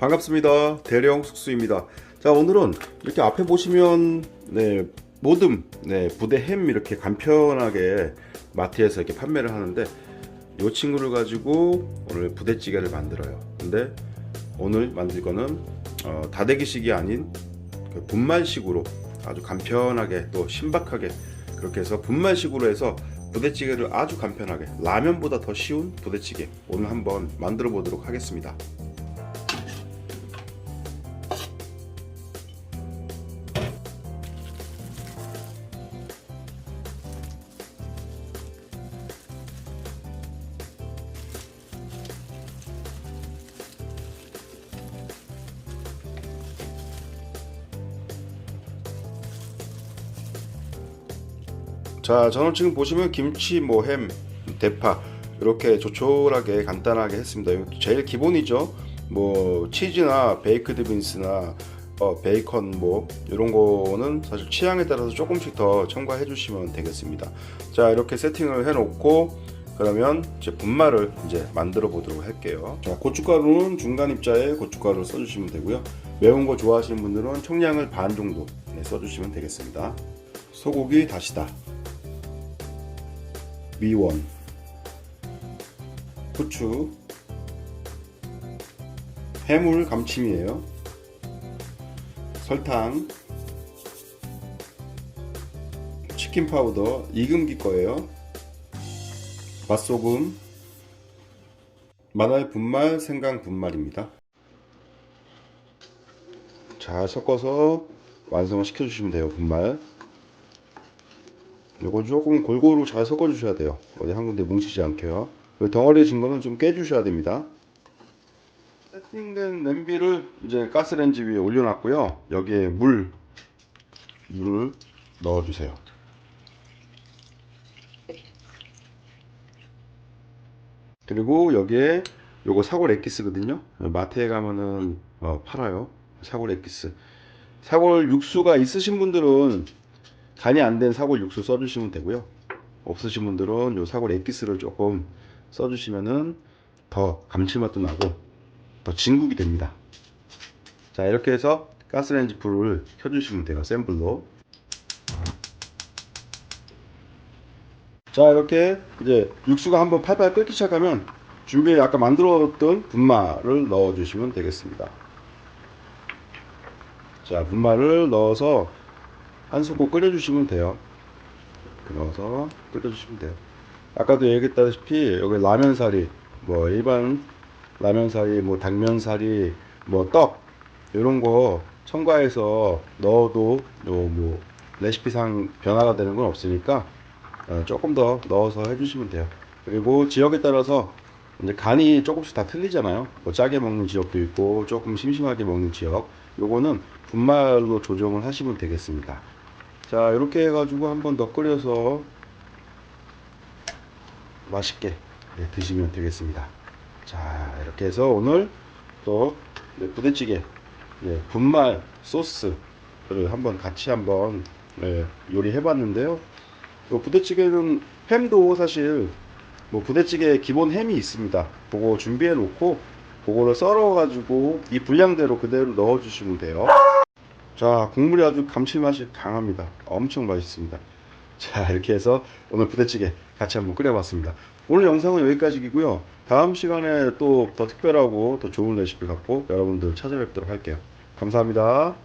반갑습니다. 대령 숙수입니다. 자 오늘은 이렇게 앞에 보시면 네 모듬 네 부대 햄 이렇게 간편하게 마트에서 이렇게 판매를 하는데 이 친구를 가지고 오늘 부대찌개를 만들어요. 근데 오늘 만들 거는 어, 다대기식이 아닌 그 분말식으로 아주 간편하게 또 신박하게 그렇게 해서 분말식으로 해서 부대찌개를 아주 간편하게 라면보다 더 쉬운 부대찌개 오늘 한번 만들어 보도록 하겠습니다. 자, 저는 지금 보시면 김치, 뭐 햄, 대파 이렇게 조촐하게 간단하게 했습니다. 제일 기본이죠. 뭐 치즈나 베이크드 빈스나 어, 베이컨 뭐 이런 거는 사실 취향에 따라서 조금씩 더 첨가해 주시면 되겠습니다. 자, 이렇게 세팅을 해 놓고 그러면 이제 분말을 이제 만들어 보도록 할게요. 자, 고춧가루는 중간 입자에 고춧가루를 써 주시면 되고요. 매운 거 좋아하시는 분들은 청량을 반 정도 네, 써 주시면 되겠습니다. 소고기 다시다. 미원, 후추, 해물 감침이에요. 설탕, 치킨 파우더, 이금기 거예요. 맛소금, 마늘 분말, 생강 분말입니다. 잘 섞어서 완성을 시켜주시면 돼요, 분말. 요거 조금 골고루 잘 섞어 주셔야 돼요. 어디 한 군데 뭉치지 않게요. 그 덩어리 진 거는 좀 깨 주셔야 됩니다. 세팅된 냄비를 이제 가스레인지 위에 올려 놨고요. 여기에 물 물을 넣어 주세요. 그리고 여기에 요거 사골 엑기스거든요. 마트에 가면은 어, 팔아요. 사골 엑기스. 사골 육수가 있으신 분들은 간이 안 된 사골 육수 써주시면 되고요. 없으신 분들은 요 사골 엑기스를 조금 써주시면은 더 감칠맛도 나고 더 진국이 됩니다. 자 이렇게 해서 가스레인지 불을 켜주시면 돼요. 센 불로. 자 이렇게 이제 육수가 한번 팔팔 끓기 시작하면 준비해 아까 만들었던 분말을 넣어주시면 되겠습니다. 자 분말을 넣어서 한 소끔 끓여주시면 돼요. 넣어서 끓여주시면 돼요. 아까도 얘기했다시피 여기 라면사리, 뭐 일반 라면사리, 뭐 당면사리, 뭐 떡 이런 거 첨가해서 넣어도 요뭐 레시피상 변화가 되는 건 없으니까 어, 조금 더 넣어서 해주시면 돼요. 그리고 지역에 따라서 이제 간이 조금씩 다 틀리잖아요. 뭐 짜게 먹는 지역도 있고 조금 심심하게 먹는 지역. 요거는 분말로 조정을 하시면 되겠습니다. 자 이렇게 해가지고 한 번 더 끓여서 맛있게 네, 드시면 되겠습니다. 자 이렇게 해서 오늘 또 네, 부대찌개 네, 분말 소스를 한번 같이 한번 네, 요리해 봤는데요. 이 부대찌개는 햄도 사실 뭐 부대찌개 기본 햄이 있습니다. 그거 준비해 놓고 그거를 썰어 가지고 이 분량대로 그대로 넣어 주시면 돼요 자, 국물이 아주 감칠맛이 강합니다. 엄청 맛있습니다. 자, 이렇게 해서 오늘 부대찌개 같이 한번 끓여봤습니다. 오늘 영상은 여기까지이고요. 다음 시간에 또 더 특별하고 더 좋은 레시피 갖고 여러분들 찾아뵙도록 할게요. 감사합니다.